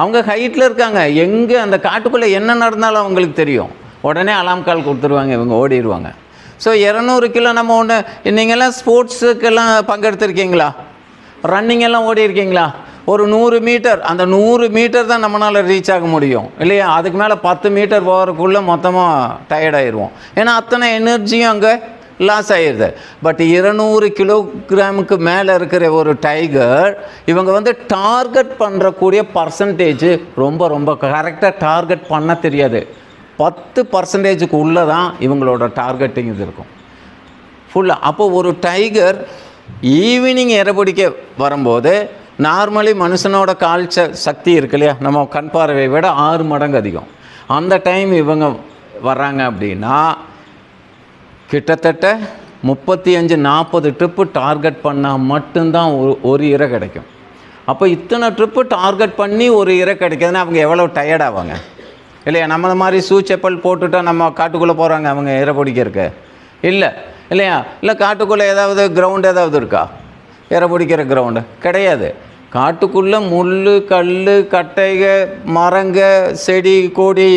அவங்க ஹைட்டில் இருக்காங்க. எங்கே அந்த காட்டுக்குள்ளே என்ன நடந்தாலும் அவங்களுக்கு தெரியும். உடனே அலாம் கால் கொடுத்துருவாங்க. இவங்க ஓடிடுவாங்க ஸோ இரநூறு கிலோ நம்ம ஒன்று நீங்கள்லாம் ஸ்போர்ட்ஸுக்கெல்லாம் பங்கெடுத்துருக்கீங்களா? ரன்னிங் எல்லாம் ஓடி இருக்கீங்களா ஒரு நூறு மீட்டர் அந்த நூறு மீட்டர் தான் நம்மளால் ரீச் ஆக முடியும். இல்லையா? அதுக்கு மேலே பத்து மீட்டர் போகிறதுக்குள்ளே மொத்தமாக டயர்டாயிடுவோம் ஏன்னா அத்தனை எனர்ஜியும் அங்கே லாஸ் ஆயிடுது பட் இருநூறு கிலோகிராமுக்கு மேலே இருக்கிற ஒரு டைகர் இவங்க வந்து டார்கெட் பண்ணுறக்கூடிய பர்சன்டேஜ் ரொம்ப ரொம்ப கரெக்டாக டார்கெட் பண்ண தெரியாது. பத்து பர்சன்டேஜுக்கு உள்ளே தான் இவங்களோட டார்கெட்டிங் இது இருக்கும். ஃபுல்லாக அப்போது ஒரு டைகர் ஈவினிங் இறபிடிக்க வரும்போது நார்மலி மனுஷனோட கால் சக்தி இருக்கு இல்லையா? நம்ம கண் பார்வையை விட ஆறு மடங்கு அதிகம். அந்த டைம் இவங்க வர்றாங்க அப்படின்னா கிட்டத்தட்ட முப்பத்தி அஞ்சு நாற்பது ட்ரிப்பு டார்கெட் பண்ணால் மட்டும்தான் ஒரு ஒரு இரை கிடைக்கும். அப்போ இத்தனை ட்ரிப்பு டார்கெட் பண்ணி ஒரு இரை கிடைக்குதுன்னா அவங்க எவ்வளோ டயர்ட் ஆவாங்க? இல்லையா நம்மளை மாதிரி ஷூ செப்பல் போட்டுட்டா நம்ம காட்டுக்குள்ளே போகிறாங்க அவங்க இரை பிடிக்கிறதுக்கு? இல்லை இல்லையா? இல்லை காட்டுக்குள்ளே ஏதாவது கிரவுண்டு ஏதாவது இருக்கா? இரை பிடிக்கிற கிரவுண்டு கிடையாது. காட்டுக்குள்ளே முள் கல் கட்டைக மரங்க செடி கொடி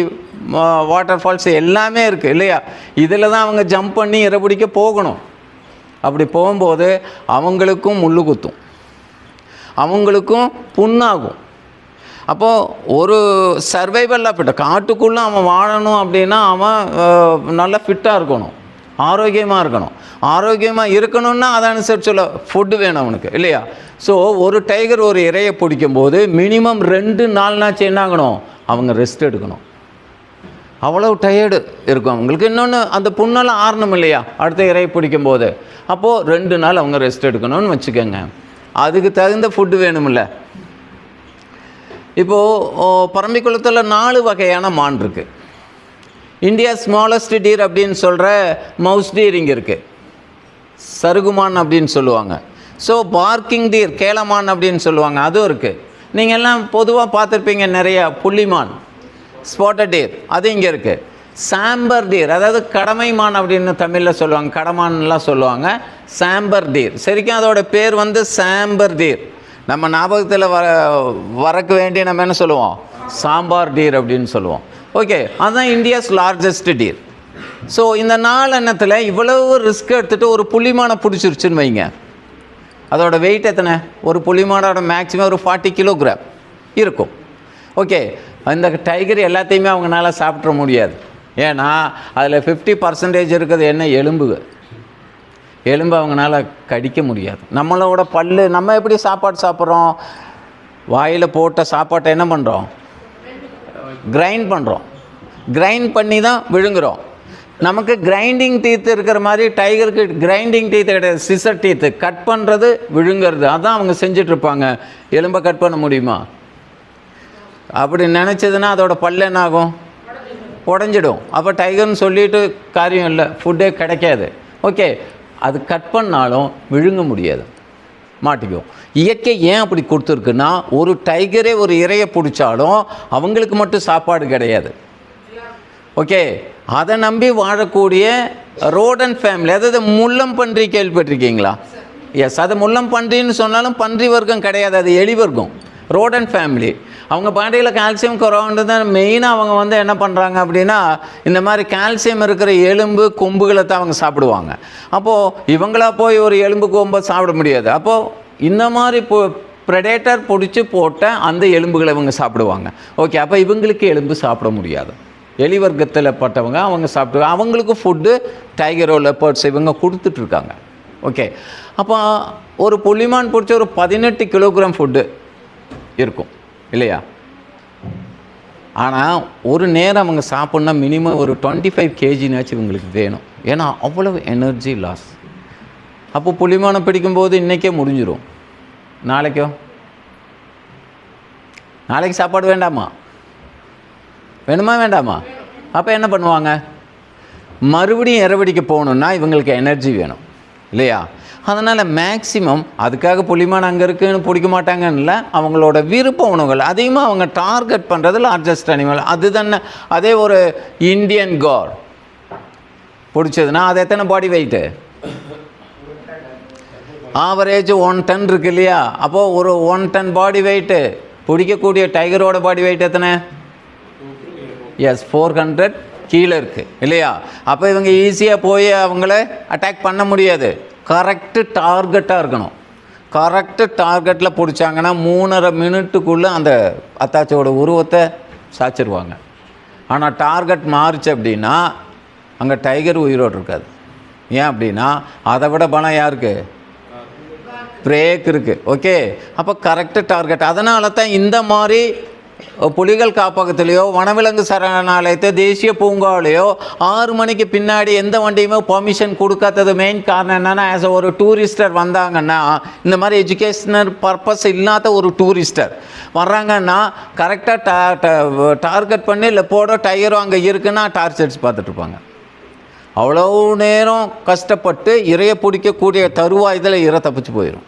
வாட்டர் ஃபால்ஸ் எல்லாமே இருக்குது இல்லையா? இதில் தான் அவங்க ஜம்ப் பண்ணி இரை பிடிக்க போகணும். அப்படி போகும்போது அவங்களுக்கும் முள்ளு குத்தும். அவங்களுக்கும் புண்ணாகும். அப்போது ஒரு சர்வைவலாக ஃபிட் காட்டுக்குள்ளே அவன் வாழணும் அப்படின்னா அவன் நல்லா ஃபிட்டாக இருக்கணும். ஆரோக்கியமாக இருக்கணும். ஆரோக்கியமாக இருக்கணும்னா அதை அனுசரிச்சு சொல்ல ஃபுட்டு வேணும் அவனுக்கு இல்லையா? ஸோ ஒரு டைகர் ஒரு இரையை பிடிக்கும்போது மினிமம் ரெண்டு நாள்னாச்சு என்னாகணும் அவங்க ரெஸ்ட் எடுக்கணும். அவ்வளவு டயர்டு இருக்கும். அவங்களுக்கு இன்னொன்று அந்த புண்ணெல்லாம் ஆறணும் இல்லையா? அடுத்த இறை பிடிக்கும் போது அப்போது ரெண்டு நாள் அவங்க ரெஸ்ட் எடுக்கணும்னு வச்சுக்கோங்க. அதுக்கு தகுந்த ஃபுட்டு வேணுமில்ல இப்போது பரம்பிக்குளத்தில் நாலு வகையான மான் இருக்குது இந்தியா ஸ்மாலஸ்ட் டீர் அப்படின்னு சொல்கிற மவுஸ் டீர் இங்கே இருக்குது சருகுமான் அப்படின்னு சொல்லுவாங்க. ஸோ பார்க்கிங் டீர் கேளமான் அப்படின்னு சொல்லுவாங்க. அதுவும் இருக்குது நீங்கள் எல்லாம் பொதுவாக பார்த்துருப்பீங்க நிறையா புள்ளிமான் ஸ்பாட்டட் டீர் அது இங்கே இருக்குது சாம்பர் டீர் அதாவது கடமைமான் அப்படின்னு தமிழில் சொல்லுவாங்க. கடமான்லாம் சொல்லுவாங்க. சாம்பர் டீர் சரிக்கும் அதோட பேர் வந்து சாம்பர் டீர் நம்ம ஞாபகத்தில் வர வரக்க வேண்டி நம்ம என்ன சொல்லுவோம்? சாம்பார் டீர் அப்படின்னு சொல்லுவோம். ஓகே அதுதான் இந்தியாஸ் லார்ஜஸ்ட் டீர் ஸோ இந்த நாள் எண்ணத்தில் இவ்வளவு ரிஸ்க் எடுத்துகிட்டு ஒரு புளிமானை பிடிச்சிருச்சுன்னு வைங்க. அதோட வெயிட் எத்தனை? ஒரு புளிமானோட மேக்ஸிமம் ஒரு ஃபார்ட்டி கிலோகிராம் இருக்கும். ஓகே அந்த டைகர் எல்லாத்தையுமே அவங்களால சாப்பிட்ற முடியாது. ஏன்னா அதில் ஃபிஃப்டி பர்சன்டேஜ் இருக்கிறது என்ன? எலும்புக எலும்பு அவங்களால கடிக்க முடியாது. நம்மளோட பல்லு நம்ம எப்படி சாப்பாடு சாப்பிட்றோம்? வாயில் போட்ட சாப்பாட்டை என்ன பண்ணுறோம் கிரைண்ட் பண்ணுறோம் கிரைண்ட் பண்ணி தான் விழுங்குறோம். நமக்கு கிரைண்டிங் டீத்து இருக்கிற மாதிரி டைகருக்கு கிரைண்டிங் டீத்து கிடையாது. சிசர் டீத்து கட் பண்ணுறது விழுங்கிறது. அதான் அவங்க செஞ்சிட்ருப்பாங்க எலும்பை கட் பண்ண முடியுமா? அப்படி நினச்சதுன்னா அதோட பல்லு என்ன ஆகும் உடஞ்சிடும். அப்போ டைகர்னு சொல்லிட்டு காரியம் இல்லை. ஃபுட்டே கிடைக்காது. ஓகே அது கட் பண்ணாலும் விழுங்க முடியாது. மாட்டிக்கும் இயற்கை ஏன் அப்படி கொடுத்துருக்குன்னா ஒரு டைகரே ஒரு இரையை பிடிச்சாலும் அவங்களுக்கு மட்டும் சாப்பாடு கிடையாது. ஓகே அதை நம்பி வாழக்கூடிய ரோடன் ஃபேமிலி அதாவது முள்ளம் பன்றி கேள்விப்பட்டிருக்கீங்களா? எஸ் அது முள்ளம் பன்றின்னு சொன்னாலும் பன்றி வர்க்கம் கிடையாது. அது எலி வர்க்கம். ரோடன் ஃபேமிலி அவங்க பாண்டியில் கால்சியம் குறவுன்றது தான் மெயினாக அவங்க வந்து என்ன பண்ணுறாங்க அப்படின்னா இந்த மாதிரி கால்சியம் இருக்கிற எலும்பு கொம்புகளை தான் அவங்க சாப்பிடுவாங்க. அப்போது இவங்களா போய் ஒரு எலும்பு கொம்பை சாப்பிட முடியாது. அப்போது இந்த மாதிரி இப்போ ப்ரெடேட்டர் பிடிச்சி போட்ட அந்த எலும்புகளை இவங்க சாப்பிடுவாங்க. ஓகே அப்போ இவங்களுக்கு எலும்பு சாப்பிட முடியாது. எலி வர்க்கத்தில் பட்டவங்க அவங்க சாப்பிடுவாங்க. அவங்களுக்கு ஃபுட்டு டைகரோ லெப்பர்ட்ஸ் இவங்க கொடுத்துட்ருக்காங்க ஓகே அப்போ ஒரு புள்ளிமான் பிடிச்ச ஒரு பதினெட்டு கிலோகிராம் ஃபுட்டு இருக்கும். இல்லையா? ஆனால் ஒரு நேரம் அவங்க சாப்பிட்னா மினிமம் ஒரு டுவெண்ட்டி ஃபைவ் கேஜினாச்சும் இவங்களுக்கு வேணும். ஏன்னா அவ்வளவு எனர்ஜி லாஸ் அப்போ புளிமானம் பிடிக்கும்போது இன்றைக்கே முடிஞ்சிடும் நாளைக்கோ? நாளைக்கு சாப்பாடு வேண்டாமா? வேணுமா வேண்டாமா? அப்போ என்ன பண்ணுவாங்க? மறுபடியும் இறவடிக்கு போகணுன்னா இவங்களுக்கு எனர்ஜி வேணும். இல்லையா? அதனால் மேக்சிமம் அதுக்காக புலிமான் அங்கே இருக்குன்னு பிடிக்க மாட்டாங்கன்னு இல்லை அவங்களோட விருப்ப உணவுகள் அதிகமாக அவங்க டார்கெட் பண்ணுறது லார்ஜஸ்ட் அனிமல் அதுதானே அதே ஒரு இந்தியன் கார் பிடிச்சதுன்னா அது எத்தனை body weight average one ton இருக்கு இல்லையா? அப்போது ஒரு ஒன் டன் பாடி வெயிட்டு பிடிக்கக்கூடிய டைகரோட பாடி வெயிட் எத்தனை? எஸ் ஃபோர் ஹண்ட்ரட் கீழே இருக்குது இல்லையா? அப்போ இவங்க ஈஸியாக போய் அவங்கள அட்டாக் பண்ண முடியாது. கரெக்டு டார்கெட்டாக இருக்கணும். கரெக்டு டார்கெட்டில் பிடிச்சாங்கன்னா மூணரை மினிட்டுக்குள்ளே அந்த அத்தாச்சியோட உருவத்தை சாச்சிருவாங்க. ஆனால் டார்கெட் மாறுச்சு அப்படின்னா அங்கே டைகர் உயிரோடு இருக்காது. ஏன் அப்படின்னா அதை விட பணம் யாருக்கு? பிரேக் இருக்குது ஓகே. அப்போ கரெக்டு டார்கெட். அதனால தான் இந்த மாதிரி புலிகள் காப்பகத்திலேயோ வனவிலங்கு சரணாலயத்தை தேசிய பூங்காவிலையோ ஆறு மணிக்கு பின்னாடி எந்த வண்டியுமே பர்மிஷன் கொடுக்காதது மெயின் காரணம் என்னென்னா ஆஸ் ஒரு டூரிஸ்டர் வந்தாங்கன்னா இந்த மாதிரி எஜுகேஷனல் பர்பஸ் இல்லாத ஒரு டூரிஸ்டர் வர்றாங்கன்னா கரெக்டாக டார்கெட் பண்ணி லெப்போடோ டயரோ அங்கே இருக்குன்னா டார்ச் அடிச்சு அவ்வளோ நேரம் கஷ்டப்பட்டு இறைய பிடிக்கக்கூடிய தருவாயத்தில் இறை தப்பிச்சு போயிடும்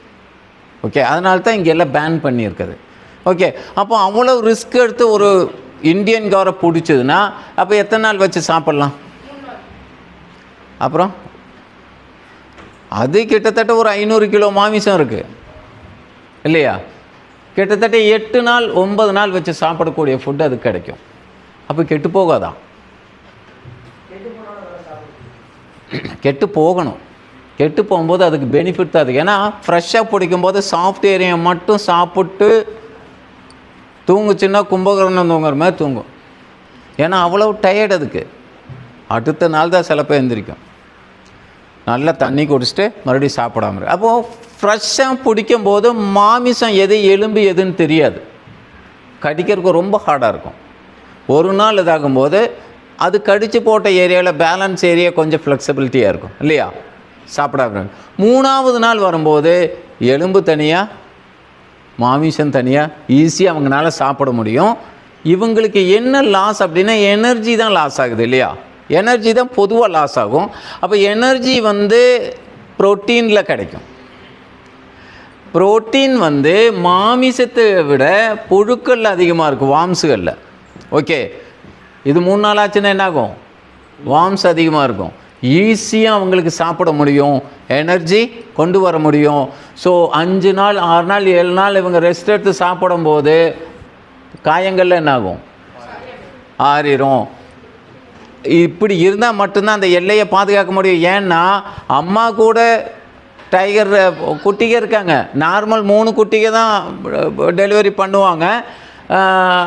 ஓகே அதனால தான் இங்கே எல்லாம் பேன் பண்ணியிருக்குது. ஓகே அப்போ அவ்வளோ ரிஸ்க் எடுத்து ஒரு இந்தியன் கவரை பிடிச்சதுன்னா அப்போ எத்தனை நாள் வச்சு சாப்பிட்லாம்? அப்புறம்? அது கிட்டத்தட்ட ஒரு ஐநூறு கிலோ மாமிசம் இருக்குது இல்லையா? கிட்டத்தட்ட எட்டு நாள் ஒன்பது நாள் வச்சு சாப்பிடக்கூடிய ஃபுட் அது கிடைக்கும். அப்போ கெட்டு போகாதா? கெட்டு போகணும். கெட்டு போகும்போது அதுக்கு பெனிஃபிட் தான் அது ஏன்னா ஃப்ரெஷ்ஷாக பிடிக்கும்போது சாஃப்ட் மட்டும் சாப்பிட்டு தூங்குச்சுன்னா கும்பகரணம் தூங்குற மாதிரி தூங்கும். ஏன்னா அவ்வளோ டயர்ட் அதுக்கு. அடுத்த நாள் தான் சில பேர் எந்திரிக்கும். நல்லா தண்ணி குடிச்சிட்டு மறுபடியும் சாப்பிடாம அப்போது ஃப்ரெஷ்ஷாக பிடிக்கும் போது மாமிசம் எது எலும்பு எதுன்னு தெரியாது. கடிக்கிறதுக்கு ரொம்ப ஹார்டாக இருக்கும். ஒரு நாள் இதாகும்போது அது கடித்து போட்ட ஏரியாவில் பேலன்ஸ் ஏரியா கொஞ்சம் ஃப்ளெக்சிபிலிட்டியாக இருக்கும். இல்லையா? சாப்பிடாம மூணாவது நாள் வரும்போது எலும்பு தனியாக மாமிசம் தனியாக ஈஸியாக அவங்களால சாப்பிட முடியும். இவங்களுக்கு என்ன லாஸ் அப்படின்னா எனர்ஜி தான் லாஸ் ஆகுது இல்லையா? எனர்ஜி தான் பொதுவாக லாஸ் ஆகும். அப்போ எனர்ஜி வந்து ப்ரோட்டீனில் கிடைக்கும். புரோட்டீன் வந்து மாமிசத்தை விட புழுக்கள் அதிகமாக இருக்கும் வாம்ஸுகளில் ஓகே இது மூணு நாள் ஆச்சுன்னா என்னாகும்? வாம்ஸ் அதிகமாக இருக்கும். ஈஸியாக அவங்களுக்கு சாப்பிட முடியும். எனர்ஜி கொண்டு வர முடியும். ஸோ அஞ்சு நாள் ஆறு நாள் ஏழு நாள் இவங்க ரெஸ்ட் எடுத்து சாப்பிடும்போது காயங்கள்ல என்ன ஆகும்? ஆறிடும் இப்படி இருந்தால் மட்டும்தான் அந்த எல்லையை பாதுகாக்க முடியும். ஏன்னா அம்மா கூட டைகர் குட்டிக இருக்காங்க. நார்மல் மூணு குட்டிக தான் டெலிவரி பண்ணுவாங்க.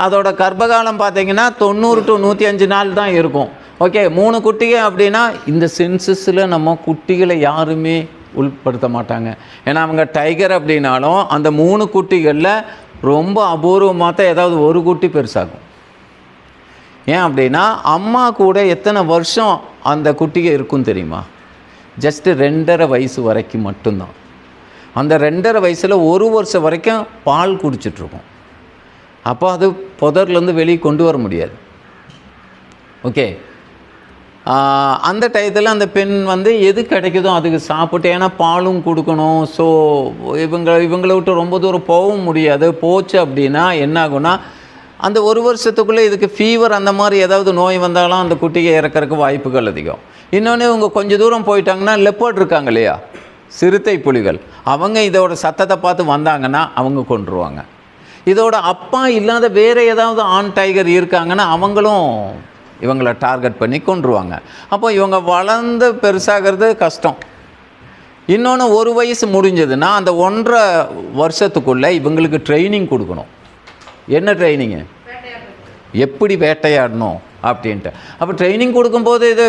அதோட கர்ப்பகாலம் பார்த்தீங்கன்னா தொண்ணூறு டு நூற்றி அஞ்சு நாள் தான் இருக்கும். ஓகே மூணு குட்டிக அப்படின்னா இந்த சென்சஸில் நம்ம குட்டிகளை யாருமே உள்படுத்த மாட்டாங்க. ஏன்னா அவங்க டைகர் அப்படின்னாலும் அந்த மூணு குட்டிகளில் ரொம்ப அபூர்வமாக தான் ஏதாவது ஒரு குட்டி பெருசாகும். ஏன் அப்படின்னா அம்மா கூட எத்தனை வருஷம் அந்த குட்டிகள் இருக்கும் தெரியுமா? ஜஸ்ட்டு ரெண்டரை வயசு வரைக்கும் மட்டும்தான். அந்த ரெண்டரை வயசில் ஒரு வருஷம் வரைக்கும் பால் குடிச்சிட்ருக்கோம் அப்போ அது புதர்லேருந்து வெளியே கொண்டு வர முடியாது. ஓகே. அந்த டயத்தில் அந்த பெண் வந்து எது கிடைக்குதோ அதுக்கு சாப்பிட்டு ஏன்னா பாலும் கொடுக்கணும். ஸோ இவங்க இவங்களை விட்டு ரொம்ப தூரம் போகவும் முடியாது. போச்சு அப்படின்னா என்னாகும்னா அந்த ஒரு வருஷத்துக்குள்ளே இதுக்கு ஃபீவர் அந்த மாதிரி ஏதாவது நோய் வந்தாலும் அந்த குட்டியை இறக்கறதுக்கு வாய்ப்புகள் அதிகம். இன்னொன்று இவங்க கொஞ்சம் தூரம் போயிட்டாங்கன்னா லெப்பர்ட் இருக்காங்க இல்லையா? சிறுத்தை புலிகள். அவங்க இதோட சத்தத்தை பார்த்து வந்தாங்கன்னா அவங்க கொண்டுருவாங்க இதோட அப்பா இல்லாத வேறு ஏதாவது ஆண் டைகர் இருக்காங்கன்னா அவங்களும் இவங்களை டார்கெட் பண்ணி கொண்டுருவாங்க அப்போ இவங்க வளர்ந்து பெருசாகிறது கஷ்டம். இன்னொன்று ஒரு வயசு முடிஞ்சதுன்னா அந்த ஒன்றரை வருஷத்துக்குள்ளே இவங்களுக்கு ட்ரைனிங் கொடுக்கணும். என்ன ட்ரைனிங்கு எப்படி வேட்டையாடணும்? அப்படின்ட்டு. அப்போ ட்ரைனிங் கொடுக்கும்போது இது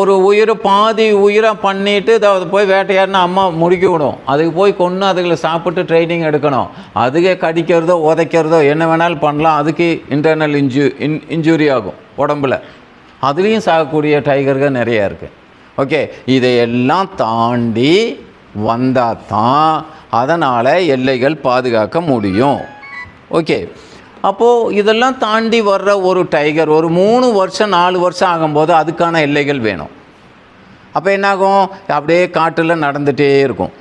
ஒரு உயிரை பாதி உயிராக பண்ணிவிட்டு அதாவது போய் வேட்டையாடினா அம்மா முடிக்க விடும். அதுக்கு போய் கொன்று அதுகளை சாப்பிட்டு ட்ரைனிங் எடுக்கணும். அதுக்கே கடிக்கிறதோ உதைக்கிறதோ என்ன வேணாலும் பண்ணலாம். அதுக்கு இன்டர்னல் இன்ஜு இன் இன்ஜுரி ஆகும் உடம்புல. அதுலேயும் சாகக்கூடிய டைகர்கள் நிறையா இருக்குது ஓகே இதையெல்லாம் தாண்டி வந்தால் தான் அதனால் எல்லைகள் பாதுகாக்க முடியும். ஓகே அப்போது இதெல்லாம் தாண்டி வர்ற ஒரு டைகர் ஒரு மூணு வருஷம் நாலு வருஷம் ஆகும்போது அதுக்கான எல்லைகள் வேணும். அப்போ என்னாகும்? அப்படியே காட்டில் நடந்துகிட்டே இருக்கும்.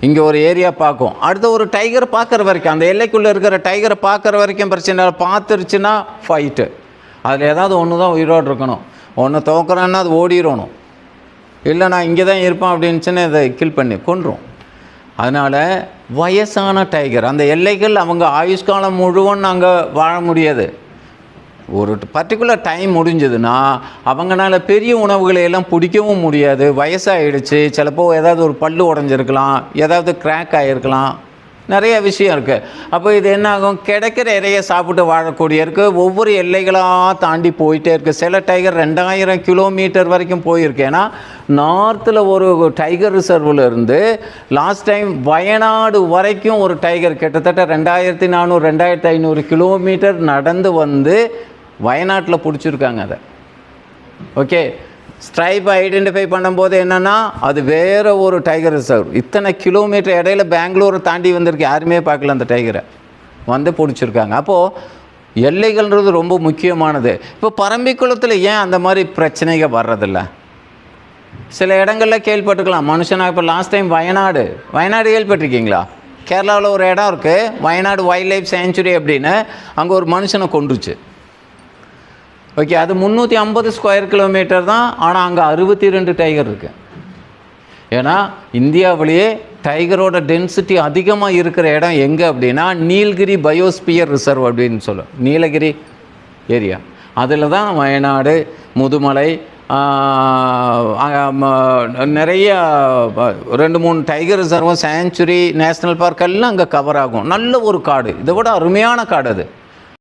இங்கே ஒரு ஏரியா பார்க்கும். அடுத்த ஒரு டைகர் பார்க்குற வரைக்கும் அந்த எல்லைக்குள்ளே இருக்கிற டைகரை பார்க்குற வரைக்கும் பிரச்சனை பார்த்துருச்சுன்னா ஃபைட்டு அதில் ஏதாவது ஒன்று தான் உயிரோடு இருக்கணும். ஒன்று தோக்குறான்னா அது ஓடிடணும். இல்லை நான் இங்கே தான் இருப்பேன் அப்படின்னுச்சுன்னு இதை கில் பண்ணி கொன்றும். அதனால் வயசான டைகர் அந்த எல்லைகள் அவங்க ஆயுஷ்காலம் முழுவதும் அங்கே வாழ முடியாது. ஒரு பர்டிகுலர் டைம் முடிஞ்சதுன்னா அவங்களால பெரிய உணவுகளை எல்லாம் பிடிக்கவும் முடியாது. வயசாகிடுச்சு சிலப்போ ஏதாவது ஒரு பல்லு உடஞ்சிருக்கலாம் ஏதாவது கிராக் ஆகிருக்கலாம் நிறைய விஷயம் இருக்குது அப்போ இது என்ன ஆகும் கிடைக்கிற இறைய சாப்பிட்டு வாழக்கூடிய இருக்குது ஒவ்வொரு எல்லைகளாக தாண்டி போயிட்டே இருக்குது சில டைகர் ரெண்டாயிரம் கிலோமீட்டர் வரைக்கும் போயிருக்கு. ஏன்னா நார்த்தில் ஒரு டைகர் ரிசர்வில் இருந்து லாஸ்ட் டைம் வயநாடு வரைக்கும் ஒரு டைகர் கிட்டத்தட்ட ரெண்டாயிரத்தி நானூறு ரெண்டாயிரத்தி ஐநூறு கிலோமீட்டர் நடந்து வந்து வயநாட்டில் பிடிச்சிருக்காங்க அதை. ஓகே ஸ்ட்ரைப் ஐடென்டிஃபை பண்ணும்போது என்னென்னா அது வேறு ஒரு டைகர் ரிசர்வ் இத்தனை கிலோமீட்டர் இடையில பெங்களூரை தாண்டி வந்திருக்கு. யாருமே பார்க்கல அந்த டைகரை வந்து பிடிச்சிருக்காங்க. அப்போது எல்லைகள்ன்றது ரொம்ப முக்கியமானது. இப்போ பரம்பிக்குளத்தில் ஏன் அந்த மாதிரி பிரச்சனைகள் வர்றதில்ல? சில இடங்களில் கேள்விப்பட்டிருக்கலாம். மனுஷனா இப்போ லாஸ்ட் டைம் வயநாடு. வயநாடு கேள்விப்பட்டிருக்கீங்களா? கேரளாவில் ஒரு இடம் இருக்குது வயநாடு வைல்ட் லைஃப் சேஞ்சுரி அப்படின்னு அங்கே ஒரு மனுஷனை கொண்டுருச்சு ஓகே அது முந்நூற்றி ஐம்பது ஸ்கொயர் கிலோமீட்டர் தான் ஆனால் அங்கே அறுபத்தி ரெண்டு டைகர் இருக்குது ஏன்னா இந்தியாவிலேயே டைகரோட டென்சிட்டி அதிகமாக இருக்கிற இடம் எங்கே அப்படின்னா நீலகிரி பயோஸ்பியர் ரிசர்வ் அப்படின்னு சொல்லும் நீலகிரி ஏரியா. அதில் தான் வயநாடு முதுமலை நிறைய ரெண்டு மூணு டைகர் ரிசர்வும் சேஞ்சுரி நேஷ்னல் பார்க் எல்லாம் அங்கே கவர் ஆகும். நல்ல ஒரு காடு. இதை விட அருமையான காடு அது.